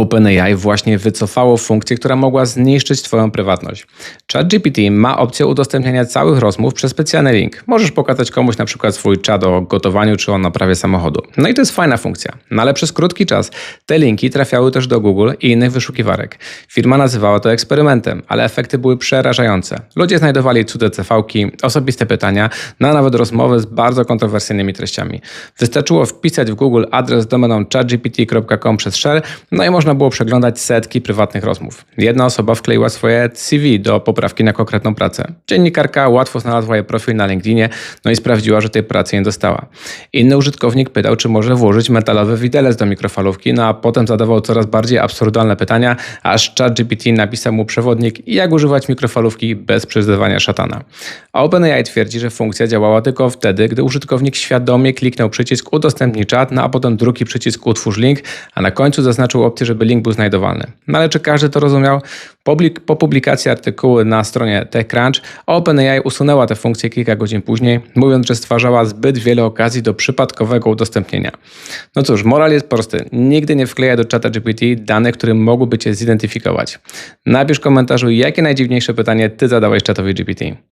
OpenAI właśnie wycofało funkcję, która mogła zniszczyć Twoją prywatność. ChatGPT ma opcję udostępniania całych rozmów przez specjalny link. Możesz pokazać komuś na przykład swój czat o gotowaniu czy o naprawie samochodu. No i to jest fajna funkcja. No ale przez krótki czas te linki trafiały też do Google i innych wyszukiwarek. Firma nazywała to eksperymentem, ale efekty były przerażające. Ludzie znajdowali cudze CV-ki, osobiste pytania, no a nawet rozmowy z bardzo kontrowersyjnymi treściami. Wystarczyło wpisać w Google adres domeną chatgpt.com przez shell, no i można było przeglądać setki prywatnych rozmów. Jedna osoba wkleiła swoje CV do poprawki na konkretną pracę. Dziennikarka łatwo znalazła jej profil na LinkedInie, no i sprawdziła, że tej pracy nie dostała. Inny użytkownik pytał, czy może włożyć metalowy widelec do mikrofalówki, no a potem zadawał coraz bardziej absurdalne pytania, aż ChatGPT napisał mu przewodnik, jak używać mikrofalówki bez przyzywania szatana. A OpenAI twierdzi, że funkcja działała tylko wtedy, gdy użytkownik świadomie kliknął przycisk udostępnij czat, no a potem drugi przycisk utwórz link, a na końcu zaznaczył opcję, żeby link był znajdowalny. No ale czy każdy to rozumiał? Po publikacji artykułu na stronie TechCrunch OpenAI usunęła tę funkcję kilka godzin później, mówiąc, że stwarzała zbyt wiele okazji do przypadkowego udostępnienia. No cóż, moral jest prosty. Nigdy nie wklejaj do czata GPT danych, które mogłyby Cię zidentyfikować. Napisz w komentarzu, jakie najdziwniejsze pytanie Ty zadałeś czatowi GPT.